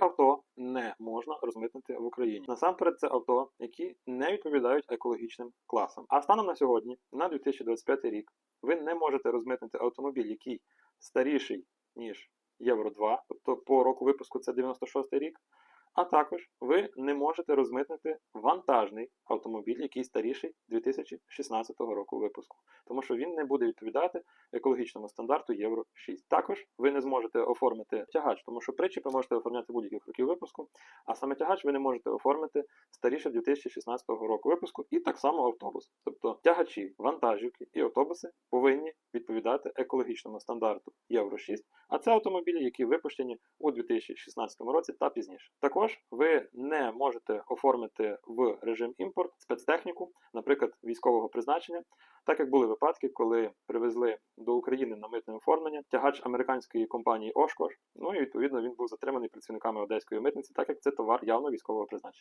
Авто не можна розмитнити в Україні? Насамперед, це авто, які не відповідають екологічним класам. А станом на сьогодні, на 2025 рік, ви не можете розмитнити автомобіль, який старіший ніж Євро 2, тобто по року випуску це 96 рік. А також ви не можете розмитнити вантажний автомобіль, який старіший 2016 року випуску, тому що він не буде відповідати екологічному стандарту Євро 6. Також ви не зможете оформити тягач, тому що причіпи можете оформляти будь-яких років випуску, а саме тягач ви не можете оформити старіше 2016 року випуску, і так само автобус. Тобто тягачі, вантажівки і автобуси повинні відповідати екологічному стандарту Євро 6, а це автомобілі, які випущені у 2016 році та пізніше. Також ви не можете оформити в режим імпорт спецтехніку, наприклад, військового призначення, так як були випадки, коли привезли до України на митне оформлення тягач американської компанії Ошкош. ну і відповідно він був затриманий працівниками одеської митниці, так як це товар явно військового призначення.